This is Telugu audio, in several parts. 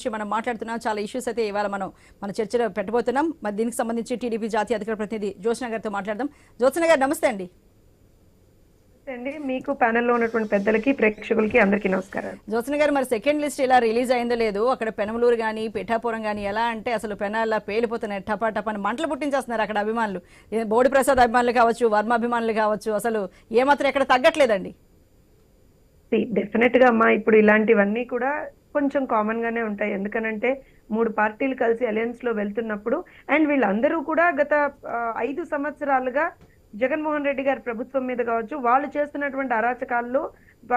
గురించి మనం మాట్లాడుతున్నాం. చాలా ఇష్యూస్ అయితే ఇవాళ మనం మన చర్చలో పెట్టబోతున్నాం. మరి దీనికి సంబంధించి టీడీపీ జాతీయ అధికార ప్రతినిధి జ్యోత్స్న గారితో మాట్లాడదాం. జ్యోత్స్న గారు నమస్తే అండి. అండి. మీకు ప్యానెల్లో ఉన్నటువంటి పెద్దలకి ప్రేక్షకులకి అందరికీ నమస్కారాలు. జ్యోత్స్న గారు మరి సెకండ్ లిస్ట్ ఇలా రిలీజ్ అయిందో లేదు. అక్కడ పెనమలూరు కానీ పిఠాపురం కానీ ఎలా అంటే అసలు పెనాల పేలిపోతున్నాయి. టపా టపా అని మంటలు పుట్టించేస్తున్నారు అక్కడ అభిమానులు. బోడి ప్రసాద్ అభిమానులు కావచ్చు వర్మ అభిమానులు కావచ్చు అసలు ఏమాత్రం ఎక్కడ తగ్గట్లేదండి. డెఫినెట్గా అమ్మా ఇప్పుడు ఇలాంటివన్నీ కూడా కొంచెం కామన్ గానే ఉంటాయి. ఎందుకనంటే మూడు పార్టీలు కలిసి అలయన్స్లో వెళ్తున్నప్పుడు అండ్ వీళ్ళందరూ కూడా గత ఐదు సంవత్సరాలుగా జగన్మోహన్ రెడ్డి గారి ప్రభుత్వం మీద కావచ్చు వాళ్ళు చేస్తున్నటువంటి అరాచకాల్లో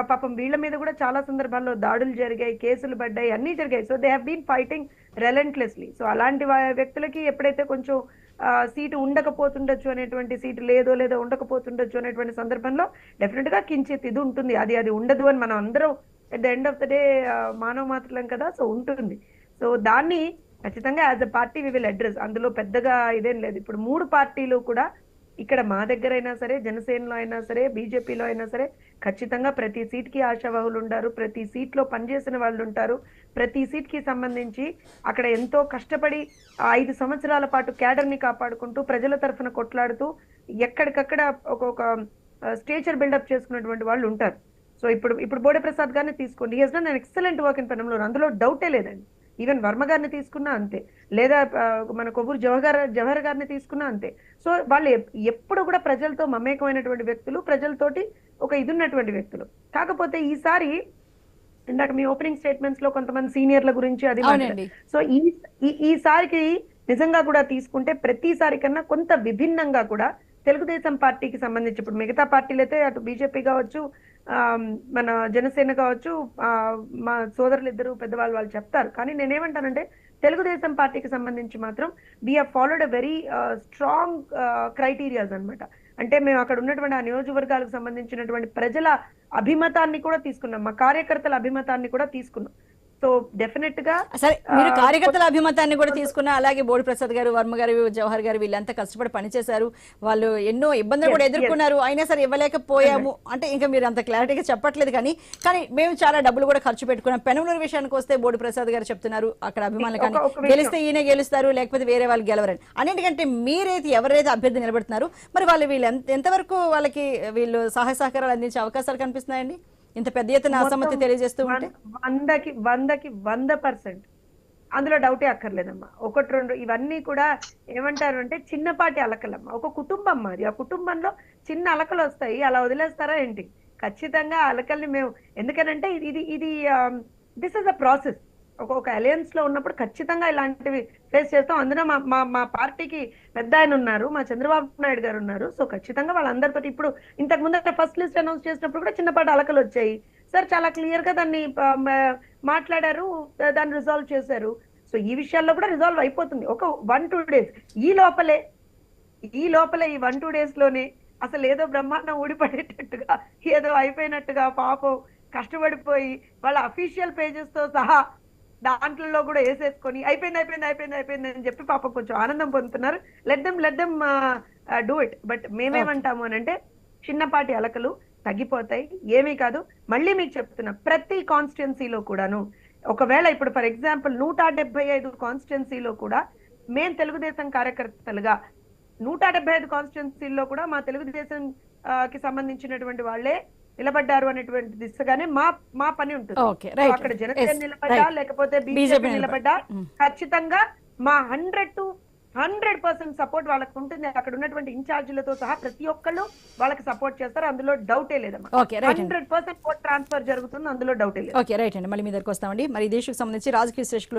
పాపం వీళ్ళ మీద కూడా చాలా సందర్భాల్లో దాడులు జరిగాయి కేసులు పడ్డాయి అన్ని జరిగాయి. So they have been fighting relentlessly so అలాంటి వ్యక్తులకి ఎప్పుడైతే కొంచెం సీటు ఉండకపోతుండొచ్చు అనేటువంటి సీటు లేదో లేదో ఉండకపోతుండొచ్చు అనేటువంటి సందర్భంలో డెఫినెట్గా కించిత్ ఇది ఉంటుంది. అది అది ఉండదు అని మనం అందరం at the end of the day మానవ మాత్రం కదా సో ఉంటుంది. సో దాన్ని ఖచ్చితంగా as a party we will address అందులో పెద్దగా ఇదేం లేదు. ఇప్పుడు మూడు పార్టీలు కూడా ఇక్కడ మా దగ్గర అయినా సరే జనసేనలో అయినా సరే బీజేపీలో అయినా సరే ఖచ్చితంగా ప్రతి సీట్కి ఆశావాహులు ఉంటారు. ప్రతి సీట్లో పనిచేసిన వాళ్ళు ఉంటారు. ప్రతి సీట్కి సంబంధించి అక్కడ ఎంతో కష్టపడి ఐదు సంవత్సరాల పాటు క్యాడర్ని కాపాడుకుంటూ ప్రజల తరఫున కొట్లాడుతూ ఎక్కడికక్కడ ఒక్కొక్క స్టేచర్ బిల్డప్ చేసుకున్నటువంటి వాళ్ళు ఉంటారు. సో ఇప్పుడు ఇప్పుడు బోడే ప్రసాద్ గారిని తీసుకోండి. He's done excellent work in పెనంలో అందులో డౌటే లేదండి. ఈవెన్ వర్మ గారిని తీసుకున్నా అంతే. లేదా మన కొవ్వూరు జవహర్ జవహర్ గారిని తీసుకున్నా అంతే. సో వాళ్ళు ఎప్- ఎప్పుడు కూడా ప్రజలతో మమేకమైనటువంటి వ్యక్తులు ప్రజలతోటి ఒక ఇది ఉన్నటువంటి వ్యక్తులు. కాకపోతే ఈసారి ఇందాక మీ ఓపెనింగ్ స్టేట్మెంట్స్లో కొంతమంది సీనియర్ల గురించి అది సో ఈ ఈ- ఈసారికి నిజంగా కూడా తీసుకుంటే ప్రతిసారి కన్నా కొంత విభిన్నంగా కూడా తెలుగుదేశం పార్టీకి సంబంధించి ఇప్పుడు మిగతా పార్టీలు అయితే అటు బీజేపీ కావచ్చు ఆ, మన జనసేన కావచ్చు ఆ, మా సోదరులు ఇద్దరు పెద్దవాళ్ళు వాళ్ళు చెప్తారు. కానీ నేనేమంటానంటే తెలుగుదేశం పార్టీకి సంబంధించి మాత్రం we followed a very strong criterias అన్నమాట. అంటే మేము అక్కడ ఉన్నటువంటి ఆ నియోజకవర్గాలకు సంబంధించినటువంటి ప్రజల అభిమతాన్ని కూడా తీసుకున్నాం. మా కార్యకర్తల అభిమతాన్ని కూడా తీసుకున్నాం. సో డెఫినెట్గా సరే మీరు కార్యకర్తల అభిమతాన్ని కూడా తీసుకున్నా అలాగే బోడి ప్రసాద్ గారు వర్మ గారు జవహర్ గారు వీళ్ళంతా కష్టపడి పనిచేశారు. వాళ్ళు ఎన్నో ఇబ్బందులు కూడా ఎదుర్కొన్నారు. అయినా సరే ఇవ్వలేకపోయాము. అంటే ఇంకా మీరు అంత క్లారిటీగా చెప్పట్లేదు కానీ కానీ మేము చాలా డబ్బులు కూడా ఖర్చు పెట్టుకున్నాం. పెనమలూరు విషయానికి వస్తే బోడి ప్రసాద్ గారు చెప్తున్నారు అక్కడ అభిమానులు కానీ. గెలిస్తే ఈయన గెలుస్తారు లేకపోతే వేరే వాళ్ళు గెలవరని. అన్నిటికంటే మీరైతే ఎవరైతే అభ్యర్థి నిలబెడుతున్నారు మరి వాళ్ళు వీళ్ళు ఎంత ఎంతవరకు వాళ్ళకి వీళ్ళు సహాయ సహకారాలు అందించే అవకాశాలు కనిపిస్తున్నాయండి? ఇంత పెద్ద ఎత్తున అసమ్మతి తెలియజేస్తూ ఉంటే? వందకి వందకి వంద పర్సెంట్. అందులో డౌటే అక్కర్లేదమ్మా. ఒకటి రెండు ఇవన్నీ కూడా ఏమంటారు అంటే చిన్నపాటి అలకలమ్మ. ఒక కుటుంబం మాది. ఆ కుటుంబంలో చిన్న అలకలు వస్తాయి. అలా వదిలేస్తారా ఏంటి? ఖచ్చితంగా అలకల్ని మేము ఎందుకనంటే ఇది ఇది ఇది దిస్ ఇస్ అ ప్రాసెస్ ఒక అలయన్స్లో ఉన్నప్పుడు ఖచ్చితంగా ఇలాంటివి ఫేస్ చేస్తాం. అందులో మా మా మా పార్టీకి పెద్ద ఆయన ఉన్నారు మా చంద్రబాబు నాయుడు గారు ఉన్నారు. సో ఖచ్చితంగా వాళ్ళందరితో ఇప్పుడు ఇంతకు ముందు ఫస్ట్ లిస్ట్ అనౌన్స్ చేసినప్పుడు కూడా చిన్నపాటి అలకలు వచ్చాయి. సార్ చాలా క్లియర్గా దాన్ని మాట్లాడారు దాన్ని రిజాల్వ్ చేశారు. సో ఈ విషయాల్లో కూడా రిజాల్వ్ అయిపోతుంది. ఒక వన్ టూ డేస్ ఈ లోపలే ఈ లోపలే ఈ వన్ టూ డేస్లోనే అసలు ఏదో బ్రహ్మాండం ఊడిపడేటట్టుగా ఏదో అయిపోయినట్టుగా పాపం కష్టపడిపోయి వాళ్ళ అఫీషియల్ పేజెస్తో సహా దాంట్లో కూడా వేసేసుకొని అయిపోయింది అయిపోయింది అయిపోయింది అయిపోయింది అని చెప్పి పాపం కొంచెం ఆనందం పొందుతున్నారు. Let them let them do it but మేమేమంటాము అని అంటే చిన్నపాటి అలకలు తగ్గిపోతాయి. ఏమీ కాదు. మళ్ళీ మీకు చెప్తున్నా ప్రతి కాన్స్టిట్యున్సీలో కూడాను ఒకవేళ ఇప్పుడు ఫర్ ఎగ్జాంపుల్ నూట డెబ్బై ఐదు కాన్స్టిట్యున్సీలో కూడా మేం తెలుగుదేశం కార్యకర్తలుగా నూట డెబ్బై ఐదు కాన్స్టిట్యున్సీల్లో కూడా మా తెలుగుదేశం ఆ, కి సంబంధించినటువంటి వాళ్ళే నిలబడ్డారు అనేటువంటి దిశగానే మా మా పని ఉంటుంది. అక్కడ జనసేన నిలబడ్డా. లేకపోతే బీజేపీ నిలబడ్డా. Mm. ఖచ్చితంగా మా hundred to hundred percent support వాళ్ళకి ఉంటుంది. అక్కడ ఉన్నటువంటి ఇన్ఛార్జీలతో సహా ప్రతి ఒక్కళ్ళు వాళ్ళకి సపోర్ట్ చేస్తారు. అందులో డౌటే లేదమ్మా. హండ్రెడ్ పర్సెంట్ ట్రాన్స్ఫర్ జరుగుతుంది. అందులో డౌటే లేదు. ఓకే రైట్ అండి. మళ్ళీ మీ దగ్గరకు వస్తామండి. మరి దేశకు సంబంధించి రాజకీయ శ్రేష్ఠులు